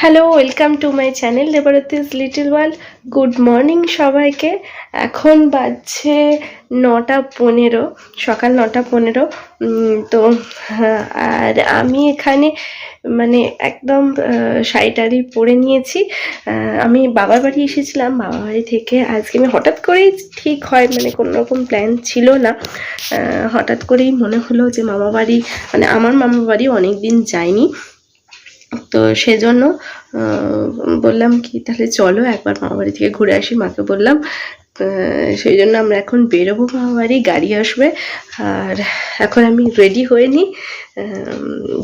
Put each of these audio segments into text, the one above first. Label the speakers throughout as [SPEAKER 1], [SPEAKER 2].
[SPEAKER 1] Hello welcome to my channel Debrati's little world good morning সবাইকে। এখন বাজছে নটা পনেরো, সকাল নটা পনেরো। তো, আর আমি এখানে মানে একদম শাড়িটারি পরে নিয়েছি। আমি বাবার বাড়ি এসেছিলাম, বাবার বাড়ি থেকে আজকে আমি হঠাৎ করেই ঠিক হয় মানে কোনো রকম প্ল্যান ছিল না। হঠাৎ করেই মনে হলো যে মামা বাড়ি মানে আমার মামা বাড়ি অনেক দিন যায়নি। তো সেজন্য বললাম কি, তাহলে চলো একবার মামা বাড়ি থেকে ঘুরে আসি, মাকে বললাম সেই জন্য আমরা এখন বেরোবো মামা বাড়ি গাড়ি আসবে, আর এখন আমি রেডি হয়ে নিই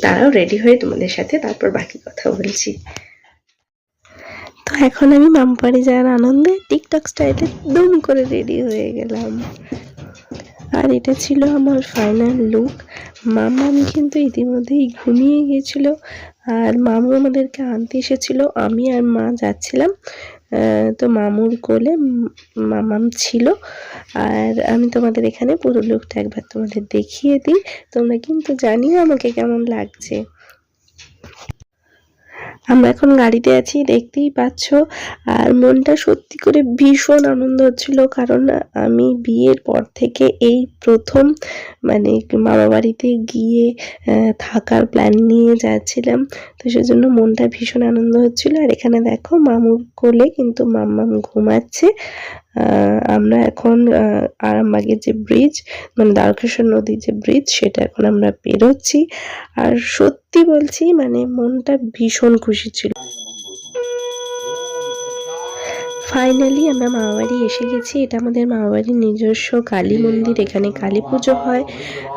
[SPEAKER 1] দাঁড়াও রেডি হয়ে তোমাদের সাথে তারপর বাকি কথা বলছি। তো এখন আমি মামা বাড়ি যাওয়ার আনন্দে টিকটক স্টাইলে দুম করে রেডি হয়ে গেলাম। আর এটা ছিল আমার ফাইনাল লুক মামাম কিন্তু ইতিমধ্যেই ঘুমিয়ে গিয়েছিল আর মামু আমাদেরকে আনতে এসেছিল, আমি আর মা যাচ্ছিলাম তো মামুর কোলে মামাম ছিল। আর আমি তোমাদের এখানে পুরো লুকটা একবার তোমাদের দেখিয়ে দিই, তোমরা কিন্তু জানিও আমাকে কেমন লাগছে। আমরা এখন গাড়িতে আছি, দেখতেই পাচ্ছ। আর মনটা সত্যি করে ভীষণ আনন্দ হচ্ছিল, কারণ আমি বিয়ের পর থেকে এই প্রথম মানে মামা বাড়িতে গিয়ে থাকার প্ল্যান নিয়ে যাচ্ছিলাম। তো সেজন্য মনটা ভীষণ আনন্দ হচ্ছিল। আর এখানে দেখো, মামুর কোলে কিন্তু মাম্মাম ঘুমাচ্ছে। আমরা এখন আরামবাগের যে ব্রিজ মানে দ্বারকেশ্বর নদীর যে ব্রিজ সেটা এখন আমরা বেরোচ্ছি আর সত্যি বলছি মানে মনটা ভীষণ খুশি ছিল। ফাইনালি আমরা মামাবাড়ি এসে গেছি। এটা আমাদের মামাবাড়ির নিজস্ব কালী মন্দির। এখানে কালী পুজো হয়।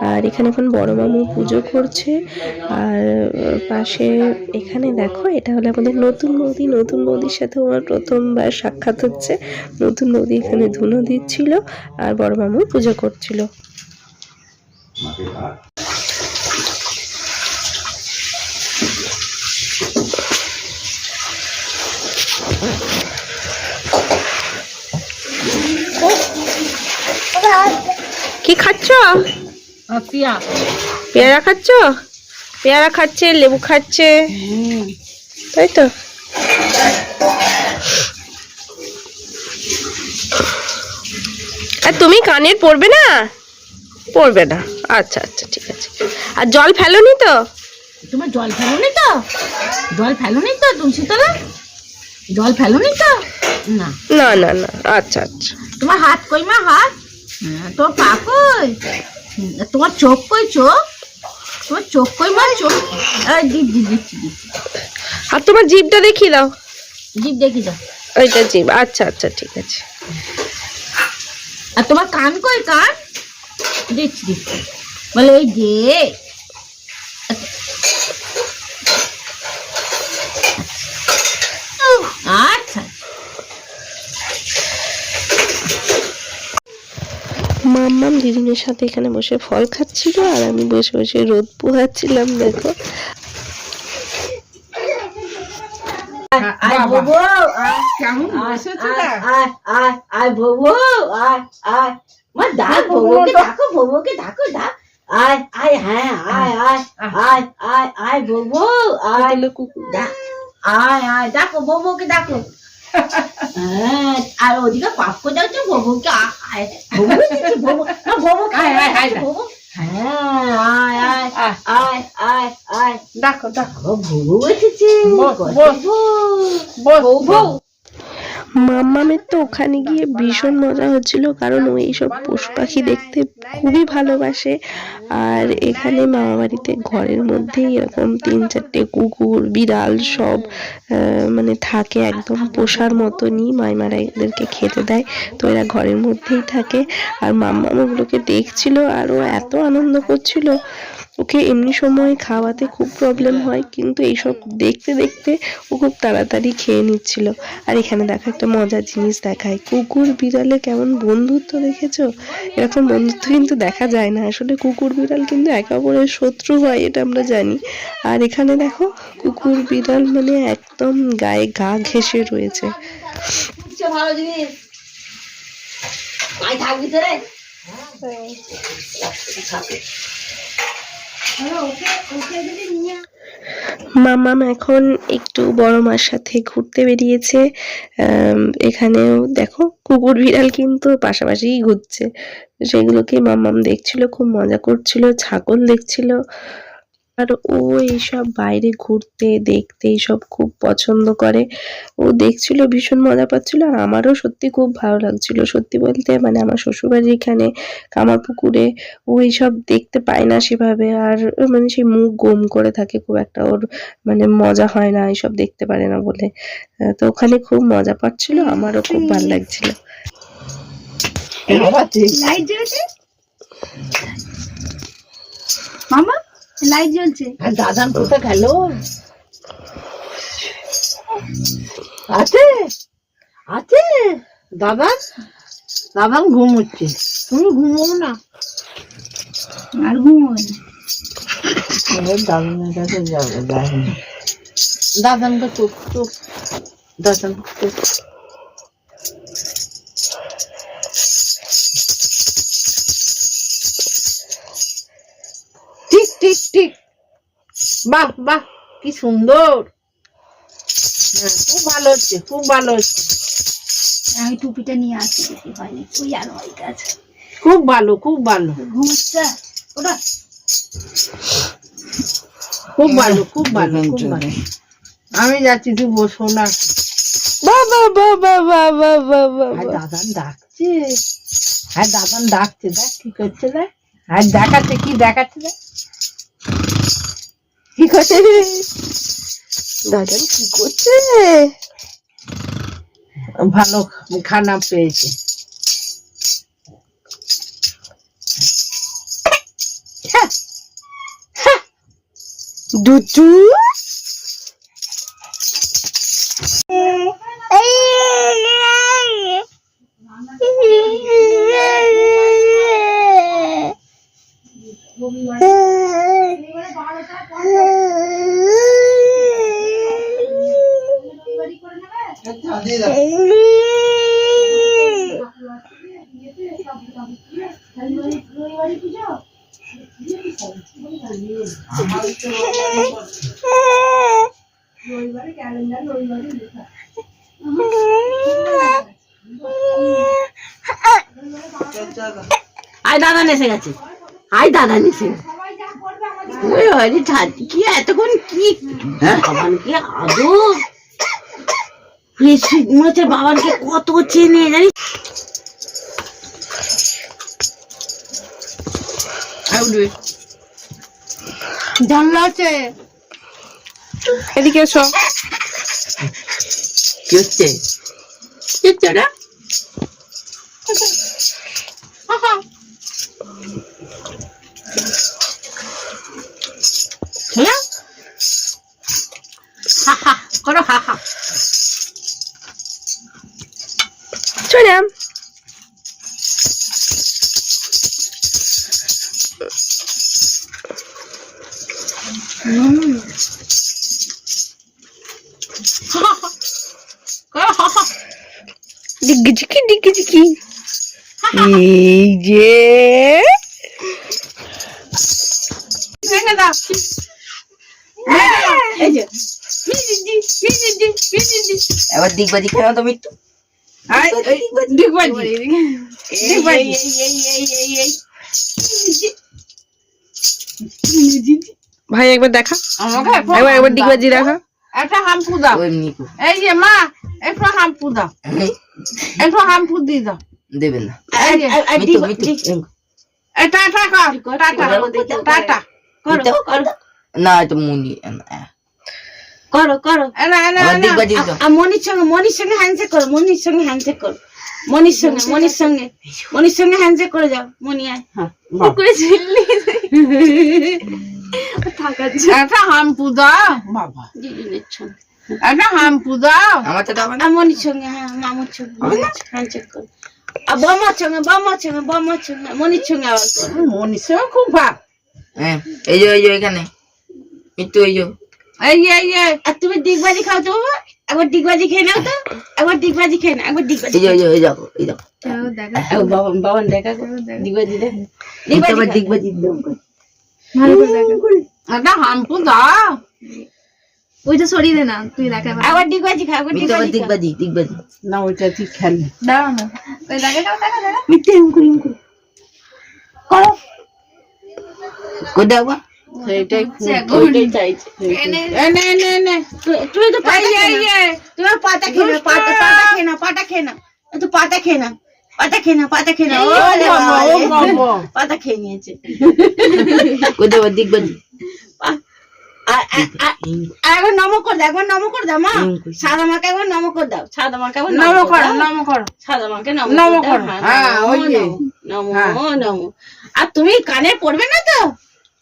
[SPEAKER 1] আর এখানে এখন বড় মামু পুজো করছে। আর পাশে এখানে দেখো, এটা হলো আমাদের নতুন বৌদি নতুন বৌদির সাথে আমার প্রথমবার সাক্ষাৎ হচ্ছে। নতুন বৌদি এখানে ধুনো দিচ্ছিল আর বড় মামু পুজো করছিল। কি খাচ্ছ?
[SPEAKER 2] পিয়া
[SPEAKER 1] পেয়ারা খাচ্ছ? পেয়ারা খাচ্ছে লেবু খাচ্ছে। তাই তো? আর তুমি কানের পড়বে না? পড়বে না। আচ্ছা আচ্ছা ঠিক আছে। আর জল ফেলোনি তো?
[SPEAKER 2] তোমার জল ফেলোনি তো? জল ফেলোনি তো তুলসীতলা জল ফেলোনি তো? না।
[SPEAKER 1] না না না। আচ্ছা আচ্ছা।
[SPEAKER 2] তোমার হাত কই মা হাত? হ্যাঁ, তোমার পা আর তোমার চোখ কই চোখ? তোমার চোখ কই মা চোখ? জিভ জিভ দিচ্ছি দিচ্ছি
[SPEAKER 1] আর তোমার জিভটা দেখিয়ে দাও।
[SPEAKER 2] জিভ দেখি দাও
[SPEAKER 1] ওইটা জিভ। আচ্ছা আচ্ছা ঠিক আছে।
[SPEAKER 2] আর তোমার কান কই কান? দিচ্ছি দিচ্ছি। বলে এই যে আচ্ছা
[SPEAKER 1] মাম্মাম দিদিনের সাথে এখানে বসে ফল খাচ্ছিল আর আমি বসে বসে রোদ পোহাচ্ছিলাম দেখো।
[SPEAKER 2] আয় আয়
[SPEAKER 3] কেমন
[SPEAKER 2] আয়
[SPEAKER 3] বসেছো
[SPEAKER 2] আয়,
[SPEAKER 3] না?
[SPEAKER 2] আয় আয় আয় ববো আয় আয়। মা ডাক ববোকে ডাকো ববোকে ডাকো ডাক। আয় আয় হ্যাঁ আয় আয় আয় আয় আয় ববো আয়।
[SPEAKER 1] তাহলে কুকুর।
[SPEAKER 2] ডাক আয় আয় ডাকো ববোকে ডাকো। হ্যাঁ আর ওদিকে পাপ্প যাচ্ছে ববোকে আ- আয়। হ্যাঁ
[SPEAKER 3] দেখো দেখো।
[SPEAKER 2] ববো এসেছে। বউ।
[SPEAKER 3] বউ
[SPEAKER 1] মাম্মামের তো ওখানে গিয়ে ভীষণ মজা হচ্ছিল, কারণ ও এইসব পশু পাখি দেখতে খুবই ভালোবাসে। আর এখানে মামা বাড়িতে ঘরের মধ্যেই এরকম তিন চারটে কুকুর, বিড়াল সব মানে থাকে একদম পোষার মতনই, মাইমারা এদেরকে খেতে দেয়, তো এরা ঘরের মধ্যেই থাকে। আর মাম্মাম ওগুলোকে দেখছিল আর ও এত আনন্দ করছিল, ওকে এমনি সময় খাওয়াতে খুব প্রবলেম হয়, কিন্তু এইসব দেখতে দেখতে ও খুব তাড়াতাড়ি খেয়ে নিচ্ছিল। আর এখানে দেখো একটা মজার জিনিস দেখায়। কুকুর বিড়ালে কেমন বন্ধুত্ব দেখেছ? এরকম বন্ধুত্ব কিন্তু দেখা যায় না। আসলে কুকুর বিড়াল কিন্তু একে অপরের শত্রু হয়, এটা আমরা জানি। আর এখানে দেখো, কুকুর বিড়াল মানে একদম গায়ে গা ঘেঁষে রয়েছে।
[SPEAKER 2] ভালো জিনিস ওকে নিয়ে
[SPEAKER 1] মামাম এখন একটু বড় মার সাথে ঘুরতে বেরিয়েছে। এখানেও দেখো কুকুর বিড়াল কিন্তু পাশাপাশিই ঘুরছে। সেগুলোকে মামাম দেখছিল, খুব মজা করছিল, ছাগল দেখছিল। আর ও এইসব বাইরে ঘুরতে দেখতে এইসব খুব পছন্দ করে। ও দেখছিল ভীষণ মজা পাচ্ছিল আর আমারও সত্যি খুব ভালো লাগছিল। সত্যি বলতে মানে আমার শ্বশুরবাড়ির এখানে কামার পুকুরে ও এইসব দেখতে পায় না সেভাবে আর মানে সেই মুখ গোম করে থাকে খুব একটা। ওর মানে মজা হয় না এইসব দেখতে পারে না বলে। তো ওখানে খুব মজা পাচ্ছিল আমারও খুব ভালো লাগছিল।
[SPEAKER 3] মামা? লাইট জ্বলছে।
[SPEAKER 2] আর দাদান কোথা গেল? আছে? আছে? দাদান দাদান ঘুমোচ্ছে। তুমি ঘুমো না।
[SPEAKER 3] আর ঘুমোয় না।
[SPEAKER 2] দাদানের কাছে যাব দাদান দাদানকে চোখ চোখ দাদান চোখ। বাহ বাহ কি সুন্দর। হ্যাঁ, খুব ভালো হচ্ছে খুব ভালো হচ্ছে।
[SPEAKER 3] আমি টুপিটা নিয়ে আসি দেখি হয় ওই আর হয় কাজ
[SPEAKER 2] খুব ভালো খুব ভালো।
[SPEAKER 3] ঘুমোচ্ছে? ওটা।
[SPEAKER 2] খুব ভালো খুব ভালো খুব ভালো। আমি যাচ্ছি তুই বসো না।
[SPEAKER 1] বাবা বাবা বাবা বাবা
[SPEAKER 2] আর দাদান ডাকছে। হ্যাঁ দাদান ডাকছে দেখ কি করছে দেখ। আর দেখাচ্ছে কি দেখাচ্ছে দেখ।
[SPEAKER 1] কি করছে দাদা কি করছে?
[SPEAKER 2] ভালো খানা পেয়েছে। হ্যাঁ,
[SPEAKER 1] দুদু
[SPEAKER 2] আয় এসে গেছে। আয় গেছে। ওই কি এতক্ষণ কি বাবান কি আদর? মনে হচ্ছে বাবানকে কত চেনে জানিস? উঠবে। জানলা আছে।
[SPEAKER 1] এদিকে এসো।
[SPEAKER 2] কি হচ্ছে? কি হচ্ছে ওটা হ্যাঁ? হা হা করো হা হা।
[SPEAKER 1] চলে চিকি এই যে
[SPEAKER 4] এবার দিকবাজি খেলাম তুমি একটু।
[SPEAKER 1] ভাই একবার দেখা। একবার একবার
[SPEAKER 2] হাম
[SPEAKER 1] দেখা।
[SPEAKER 2] একটা হাম্পু দাও এই যে মা একটু হাম্পু দাও একটু হাম্পু দিয়ে দাও।
[SPEAKER 4] দেবেন না।
[SPEAKER 2] টাটা কর টাটা। টাটা।
[SPEAKER 4] না এটা মুনি
[SPEAKER 2] করো করো। এনা এনা
[SPEAKER 4] আবার দিগবাজি দাও।
[SPEAKER 2] মনির সঙ্গে মনির সঙ্গে হ্যান্ডশেক করো মনির সঙ্গে হ্যান্ডশেক করো। মনির সঙ্গে মনির সঙ্গে। মনির সঙ্গে হ্যান্ডশেক করে যাও মনি আয়।
[SPEAKER 3] করে ঝিল্লি।
[SPEAKER 2] একটা হাম্পু দাও বাবা। একটা হাম্পু দাও
[SPEAKER 4] আমার তো দাও না।
[SPEAKER 2] আর মনির সঙ্গে হ্যাঁ মামুর সঙ্গে। হ্যান্ডশেক করো। আর সঙ্গে বমার সঙ্গে বমার সঙ্গে মনির সঙ্গে আবার মনির সঙ্গে খুব ভাব
[SPEAKER 4] হ্যাঁ এই যে এই যে এখানে। মিতু এই যে।
[SPEAKER 2] এই এই এই আর তুমি ডিগবাজি খাও তো? একবার ডিগবাজি খেয়ে নাও তো। একবার ডিগবাজি খেয়ে নাও একবার ডিগবাজি
[SPEAKER 4] এই যে এই যে এই দেখো এই দেখো।
[SPEAKER 2] বাবা বাবা দেখা ডিগবাজি দেখ।
[SPEAKER 4] মিতু আবার দিকবাজি দাও
[SPEAKER 3] ভালো করে দেখা।
[SPEAKER 2] একটা হাম্পু
[SPEAKER 3] ওইটা সরিয়ে দে না তুই দেখা
[SPEAKER 2] আবার ডিগবাজি খা আবার
[SPEAKER 4] মিতু আবার
[SPEAKER 2] ডিগবাজি খা।
[SPEAKER 4] দিগবাজি দিগবাজি
[SPEAKER 2] না ওইটা ঠিক খেলে
[SPEAKER 3] দাঁড়াও না। ওই দেখা দেখা দেখা
[SPEAKER 2] মিথ্যে হুমকুর হুমকুর করো।
[SPEAKER 4] কই
[SPEAKER 2] সেইটাই
[SPEAKER 3] হচ্ছে
[SPEAKER 2] খুব-
[SPEAKER 3] এখন।
[SPEAKER 2] ওইটাই চাইছে।
[SPEAKER 3] এনে
[SPEAKER 2] এ নে নে নে। তুই- তুই তো পাতা খেয়ে না। তুমি পাতা খেয়ে না পাতা খেয়ে না। তো পাতা খেয়ে না। পাতা খেয়ে না পাতা খেয়ে না। পাতা খেয়ে নিয়েছে। আ- একবার নম করে দাও একবার নম করে দাও মা। সাদা মাকে একবার নম করে দাও সাদা মাকে একবার
[SPEAKER 5] নম করো নম করো।
[SPEAKER 2] সাদা মাকে নম
[SPEAKER 5] নম
[SPEAKER 2] করো।
[SPEAKER 5] হ্যাঁ,
[SPEAKER 2] নমো,
[SPEAKER 5] ওই যে।
[SPEAKER 2] নমো। নমো নমো। আর তুমি কানে পড়বে না তো?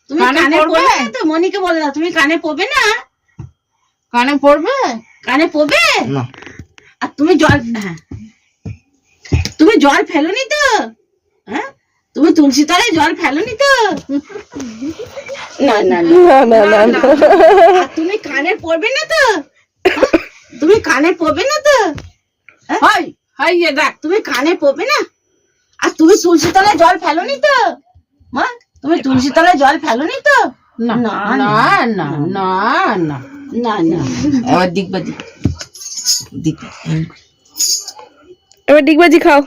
[SPEAKER 2] তুমি
[SPEAKER 5] কানে পড়বে?
[SPEAKER 2] পড়বে না তো? মনিকে বলে দাও তুমি কানে পড়বে না?
[SPEAKER 5] কানে পড়বে?
[SPEAKER 2] কানে পড়বে? আর তুমি জল হ্যাঁ। তুমি জল ফেলোনি তো? হ্যাঁ? তুমি তুলসী তলায় জল ফেলোনি তো?
[SPEAKER 1] না না না।
[SPEAKER 2] তুমি কানে পড়বে না তো? হ্যাঁ? তুমি কানে পড়বে না তো?
[SPEAKER 5] হাই হাই এ দেখ।
[SPEAKER 2] তুমি কানে পড়বে না? আর তুমি তুলসী তলায় জল ফেলোনি তো? মা তুমি তুলসী তলায় জল ফেলোনি তো?
[SPEAKER 5] না
[SPEAKER 2] না,
[SPEAKER 5] না না না না
[SPEAKER 2] না। না
[SPEAKER 4] এবার দিগবাজি দিগ
[SPEAKER 1] এবার ডিগবাজি খাও।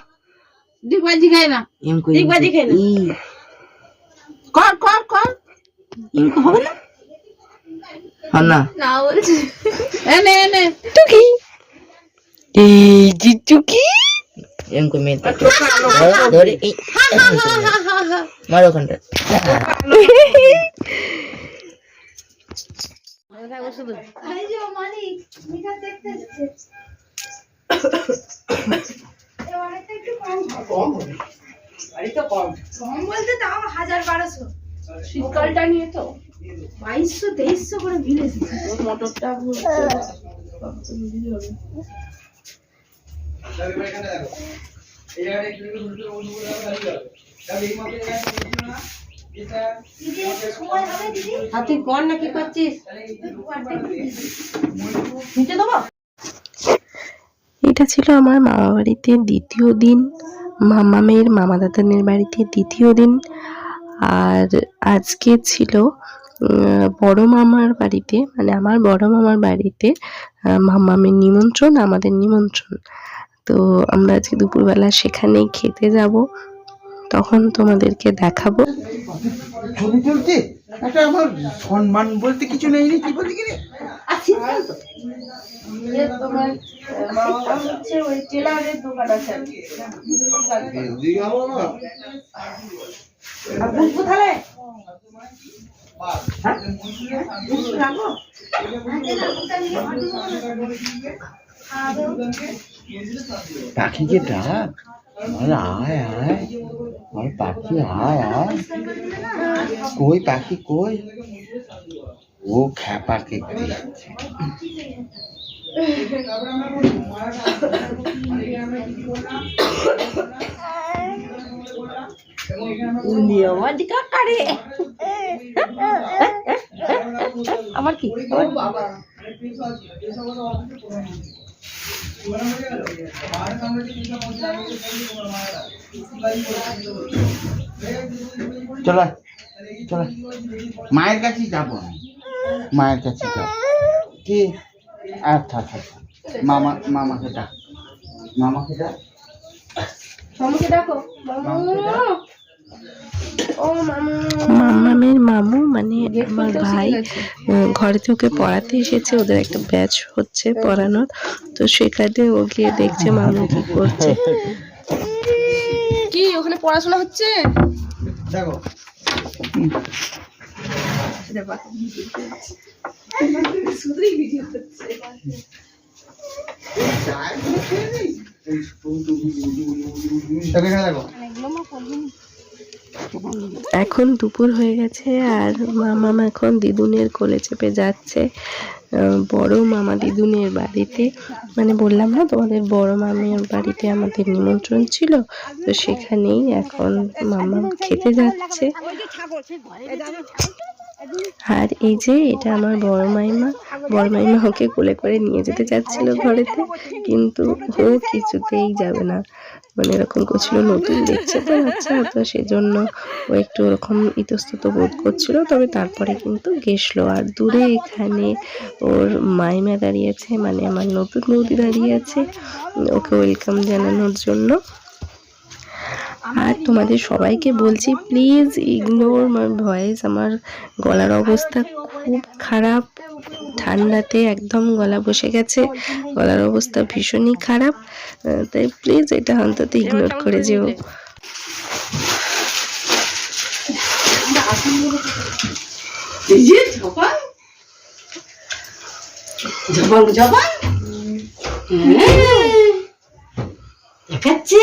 [SPEAKER 5] ডিগবাজি খাই না।
[SPEAKER 4] এম কই
[SPEAKER 2] দিগবাজি খেয়ে নাও।
[SPEAKER 4] ই।
[SPEAKER 5] কর কর কর।
[SPEAKER 4] এম হবে না? হ্যাঁ না
[SPEAKER 3] না বলছি
[SPEAKER 5] এনে এনে
[SPEAKER 1] টুকি এই জি টুকি
[SPEAKER 4] এম মেয়ে ধরে মারো ওখানটা।
[SPEAKER 3] দেখতে কম কম বলতে তাও হাজার বারোশো।
[SPEAKER 1] শীতকালটা নিয়ে তো।
[SPEAKER 3] বাইশশো তেইশশো করে
[SPEAKER 2] না কি করছিস? নিচে দেবো?
[SPEAKER 1] এটা ছিল আমার মামা বাড়িতে দ্বিতীয় দিন। মামা মেয়ের মামা দাদানের বাড়িতে দ্বিতীয় দিন। আর আজকে ছিল বড় মামার বাড়িতে মানে আমার বড় মামার বাড়িতে মামামের নিমন্ত্রণ, আমাদের নিমন্ত্রণ। তো আমরা আজকে দুপুরবেলা সেখানেই খেতে যাব। তখন তোমাদেরকে দেখাবো।
[SPEAKER 6] ছবি তুলতে? একটা আমার সম্মান বলতে কিছু নেই কি বলি কি
[SPEAKER 2] কোথায়
[SPEAKER 6] পাখিকে ডাক। আয় আয় বল পাখি আয় আয় কই পাখি কই ও খ্যাপাকে দেখছে
[SPEAKER 2] আমার কি
[SPEAKER 6] চলো চলো। মায়ের কাছেই যাব আমি মায়ের কাছে যাব কি? আচ্ছা আচ্ছা আচ্ছা। মামা মামাকে ডাক। মামাকে ডাক।
[SPEAKER 1] মামুকে ডাকো। মামু মামামের মামু। মানে আমার ভাই ঘরেতে ওকে পড়াতে এসেছে ওদের একটা ব্যাচ হচ্ছে পড়ানোর। তো সেখানে ও গিয়ে দেখছে মামু কি করছে। কি ওখানে পড়াশোনা হচ্ছে?
[SPEAKER 6] দেখো। দেখো। এখানে
[SPEAKER 1] দুপুর হয়ে গেছে আর মামাম এখন দিদুনের কোলে চেপে যাচ্ছে বড় মামা দিদুনের বাড়িতে। মানে বললাম না, তোমাদের বড় মামির বাড়িতে আমাদের নিমন্ত্রণ ছিল, তো সেখানেই এখন মামা খেতে যাচ্ছে। আর এই যে, এটা আমার বড় মাইমা। বড় মাইমা ওকে কোলে করে নিয়ে যেতে চাচ্ছিল ঘরেতে, কিন্তু ও কিছুতেই যাবে না। মানে এরকম করছিল, নতুন দেখছে তো আচ্ছা তো সেজন্য ও একটু ওরকম ইতস্তত বোধ করছিল। তবে তারপরে কিন্তু গেছলো আর দূরে এখানে ওর মাইমা দাঁড়িয়ে আছে মানে আমার নতুন বৌদি দাঁড়িয়ে আছে। ওকে ওয়েলকাম জানানোর জন্য। আর তোমাদের সবাইকে বলছি প্লিজ ইগনোর মাই ভয়েস আমার গলার অবস্থা খুব খারাপ, ঠান্ডাতে একদম গলা বসে গেছে, গলার অবস্থা ভীষণই খারাপ। তাই প্লিজ এটা অন্তত ইগনোর করে যেও।
[SPEAKER 2] হ্যাঁ। দেখাচ্ছে।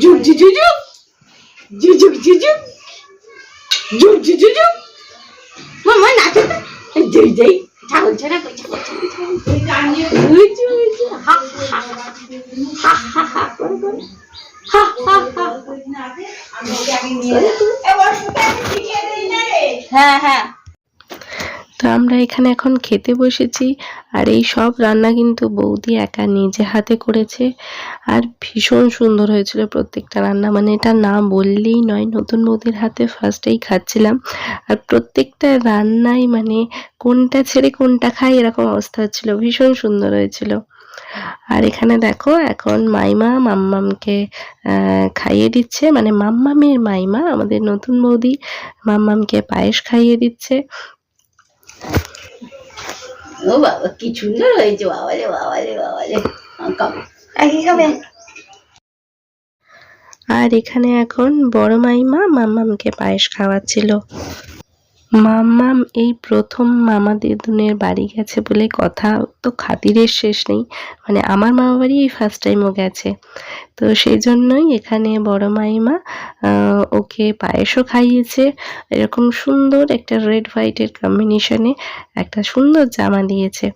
[SPEAKER 2] জুক মামা নাচো ছাগল ছাড়া কই ছাগল হ্যাঁ হ্যাঁ।
[SPEAKER 1] তো আমরা এখানে এখন খেতে বসেছি। আর এই সব রান্না কিন্তু বৌদি একা নিজে হাতে করেছে। আর ভীষণ সুন্দর হয়েছিল প্রত্যেকটা রান্না। মানে এটা না বললেই নয়, নতুন বৌদির হাতে ফার্স্টেই খাচ্ছিলাম। আর প্রত্যেকটা রান্নাই মানে কোনটা ছেড়ে কোনটা খাই এরকম অবস্থা হচ্ছিল। ভীষণ সুন্দর হয়েছিল। আর এখানে দেখো, এখন মাইমা মাম্মামকে খাইয়ে দিচ্ছে। মানে মাম্মামের মাইমা, আমাদের নতুন বৌদি মাম্মামকে পায়েস খাইয়ে দিচ্ছে।
[SPEAKER 2] ও বাবা, কি সুন্দর হয়েছে, বাবা রে বাবা রে বাবা রে। খাবে
[SPEAKER 1] আর এখানে এখন বড় মাইমা মাম্মামকে পায়েস খাওয়াচ্ছিল। মাম্মাম, এই প্রথম মামা দিদুনের বাড়ি গেছে বলে কথা তো খাতিরের শেষ নেই। মানে আমার মামা বাড়ি এই ফার্স্ট টাইম ও গেছে। তো সেই জন্যই এখানে বড় মাইমা ওকে পায়েসও খাইয়েছে। এরকম সুন্দর একটা রেড হোয়াইটের কম্বিনেশনে একটা সুন্দর জামা দিয়েছে।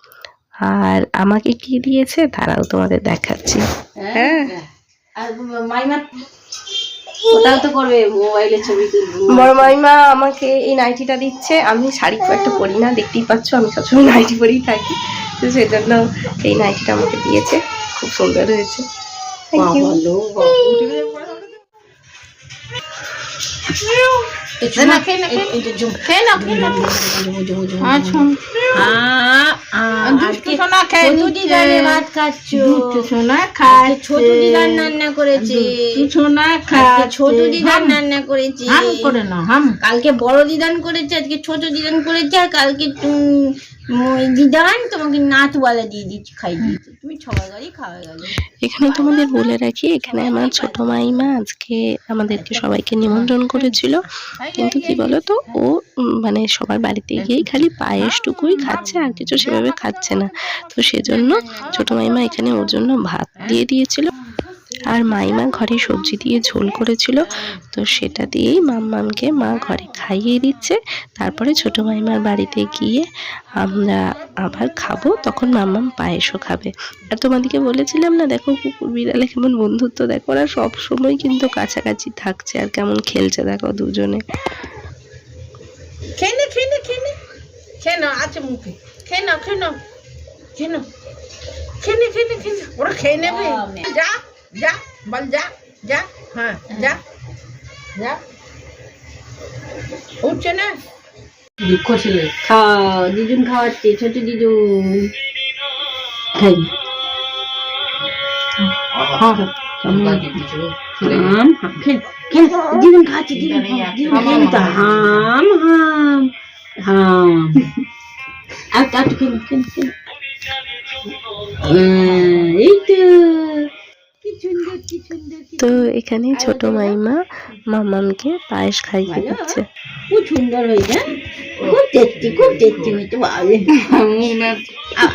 [SPEAKER 1] আর আমাকে কি দিয়েছে তারাও তোমাদের দেখাচ্ছি। হ্যাঁ।
[SPEAKER 2] মাইমা ওটাও তো করবে মোবাইলে ছবি তুলবে।
[SPEAKER 1] বড় মাইমা আমাকে এই নাইটিটা দিচ্ছে। আমি শাড়ি খুব একটা পরি না দেখতেই পাচ্ছ আমি সবসময় নাইটি পরেই থাকি। তো সেজন্য এই নাইটিটা আমাকে দিয়েছে। খুব সুন্দর হয়েছে। থ্যাংক ইউ
[SPEAKER 2] কালকে বড় দিদান করেছে আজকে ছোট দিদান করেছে আর কালকে দিদান তোমাকে নাত বলা দিয়ে দিচ্ছি খাই দিয়েছি তুমি ছবারই খাওয়া গেল
[SPEAKER 1] এখানে তোমাদের বলে রাখি এখানে আমার ছোট মাইমা আজকে আমাদেরকে সবাইকে নিমন্ত্রণ করেছিল। কিন্তু কি বলো তো ও উম, মানে সবার বাড়িতে গিয়েই খালি পায়েসটুকুই খাচ্ছে আর কিছু সেভাবে খাচ্ছে না। তো সেজন্য ছোট মাইমা এখানে ওর জন্য ভাত দিয়ে দিয়েছিল। আর মাইমা ঘরে সবজি দিয়ে ঝোল করেছিল তো সেটা দিয়েই মাম্মামকে মা ঘরে খাইয়ে দিচ্ছে। তারপরে ছোট মাইমার বাড়িতে গিয়ে আমরা আবার খাব তখন মাম্মাম পায়েসও খাবে। আর তোমাদেরকে বলেছিলাম না দেখো কুকুর বিড়ালে কেমন বন্ধুত্ব দেখো ওরা সব সময় কিন্তু কাছাকাছি থাকছে আর কেমন খেলছে দেখো দুজনে।
[SPEAKER 5] খেয়ে নে খেয়ে নে খেয়ে নে। খেয়ে নাও আছে মুখে। খেয়ে নাও খেয়ে নাও। খেয়ে নাও। খেয়ে নে খেয়ে নে খেয়ে ওরা খেয়ে নেবে। যা। যা বল যা যা হ্যাঁ যা যা উঠছে না
[SPEAKER 2] দুঃখ ছিল খাও দিদুন খাওয়াচ্ছে ছোট দিদুন খাই হাম দিদুন হাম হাম হাম আর খেন খেন এই তো
[SPEAKER 1] তো এখানে ছোট মাইমা মামামকে পায়েস খাইয়ে দিচ্ছে।
[SPEAKER 2] খুব সুন্দর হয়েছে হ্যাঁ? খুব টেস্টি খুব টেস্টি হয়েছে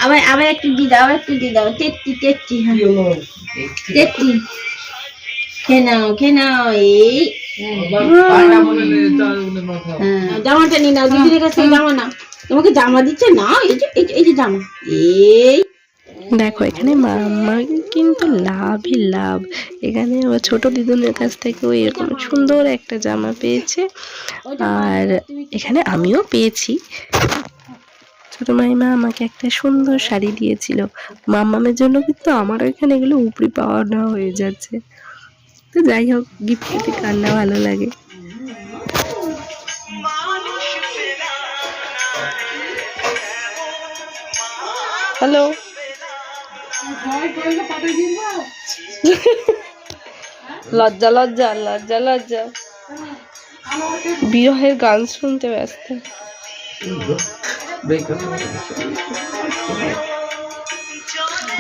[SPEAKER 2] আবার আবার একটু দিয়ে দাও আবার একটু দিয়ে দাও। টেস্টি টেস্টি হ্যাঁ? টেস্টি। খেয়ে নাও খেয়ে নাও এই। হ্যাঁ, জামাটা নিয়ে নাও দিদির কাছে জামা না তোমাকে জামা দিচ্ছে? না এই যে- এই যে জামা। এই।
[SPEAKER 1] দেখো, এখানে মাম্মা কিন্তু লাভই লাভ। এখানে আমার ছোট দিদুনের কাছ থেকে ও এরকম সুন্দর একটা জামা পেয়েছে। আর এখানে আমিও পেয়েছি। ছোটো মাইমা আমাকে একটা সুন্দর শাড়ি দিয়েছিল। মাম্মামের জন্য কিন্তু আমারও এখানে এগুলো উপরি পাওয়া না হয়ে যাচ্ছে। তো যাই হোক গিফট পেতে কান্না ভালো লাগে। হ্যালো। লজ্জা লজ্জা লজ্জা লজ্জা। বিরহের গান শুনতে ব্যস্ত।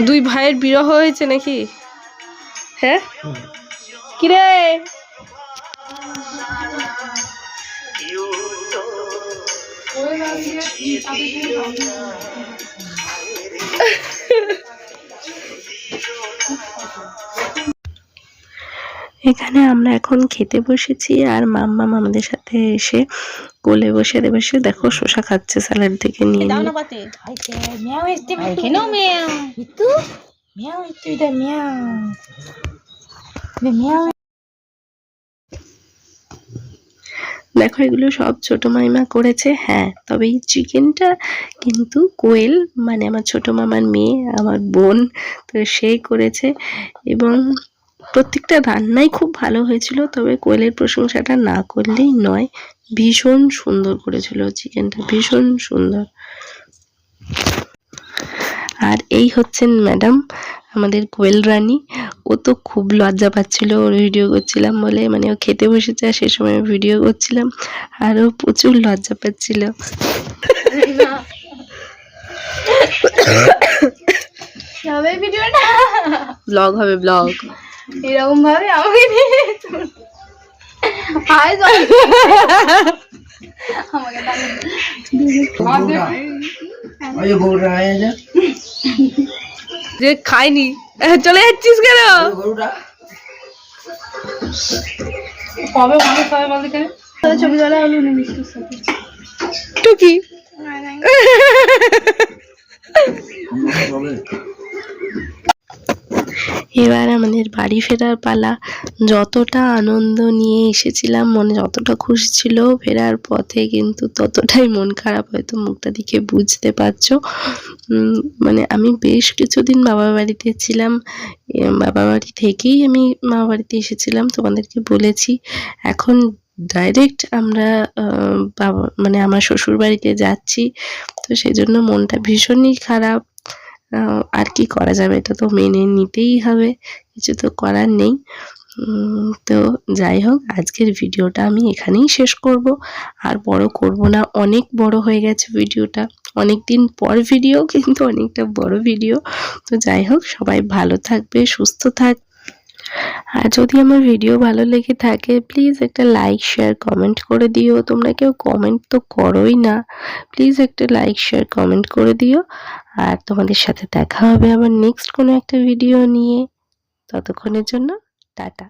[SPEAKER 1] দুই ভাইয়ের বিরহ হয়েছে নাকি? হ্যাঁ? কিরে? এখানে আমরা এখন খেতে বসেছি আর মাম্মা আমাদের সাথে এসে কোলে বসে বসে দেখো শসা খাচ্ছে স্যালাড থেকে নিয়ে নিয়ে।
[SPEAKER 2] পাতে। মিয়াও এসছে এখানেও মিয়াও ইতু মিয়াও ইতু এটা মিয়াও মিয়াও
[SPEAKER 1] দেখো এগুলো সব ছোট মাইমা করেছে। হ্যাঁ তবে এই চিকেনটা কিন্তু কোয়েল মানে আমার ছোট মামার মেয়ে আমার বোন তো সেই করেছে। এবং প্রত্যেকটা রান্নাই খুব ভালো হয়েছিল তবে কোয়েলের প্রশংসাটা না করলেই নয় ভীষণ সুন্দর করেছিল চিকেনটা ভীষণ সুন্দর। আর এই হচ্ছেন ম্যাডাম আমাদের কোয়েল রানী। ও তো খুব লজ্জা পাচ্ছিল ওর ভিডিও করছিলাম বলে মানে ও খেতে বসেছে আর সে সময় ভিডিও করছিলাম আর ও প্রচুর লজ্জা পাচ্ছিল। ব্লগ হবে ব্লগ।
[SPEAKER 3] এরকম ভাবে আমাকে
[SPEAKER 6] যে।
[SPEAKER 1] খাইনি। চলে যাচ্ছিস কেন?
[SPEAKER 6] গরুটা
[SPEAKER 3] ছবি তোলা হলো না মিষ্টির সাথে
[SPEAKER 1] টুকি এবার আমাদের বাড়ি ফেরার পালা। যতটা আনন্দ নিয়ে এসেছিলাম, মনে যতটা খুশি ছিল ফেরার পথে কিন্তু ততটাই মন খারাপ, হয়তো মুখটা দেখে বুঝতে পারছ। মানে আমি বেশ কিছুদিন বাবা বাড়িতে ছিলাম। বাবা বাড়ি থেকেই আমি মামা বাড়িতে এসেছিলাম, তোমাদেরকে বলেছি। এখন ডাইরেক্ট আমরা বাবা মানে আমার শ্বশুর বাড়িতে যাচ্ছি। তো সেই জন্য মনটা ভীষণই খারাপ। আর কি করা যাবে? এটা তো মেনে নিতেই হবে, কিছু তো করার নেই। তো যাই হোক, আজকের ভিডিওটা আমি এখানেই শেষ করব। আর বড় করব না, অনেক বড় হয়ে গেছে ভিডিওটা। অনেক দিন পর ভিডিও, কিন্তু অনেকটা বড় ভিডিও। তো যাই হোক, সবাই ভালো থাকবে, সুস্থ থাক আর যদি আমার ভিডিও ভালো লেগে থাকে প্লিজ একটা লাইক শেয়ার কমেন্ট করে দিও। তোমরা কেউ কমেন্ট তো করোই না। প্লিজ একটা লাইক শেয়ার কমেন্ট করে দিও। আর তোমাদের সাথে দেখা হবে আবার নেক্সট কোনো একটা ভিডিও নিয়ে। ততক্ষণের জন্য, টাটা।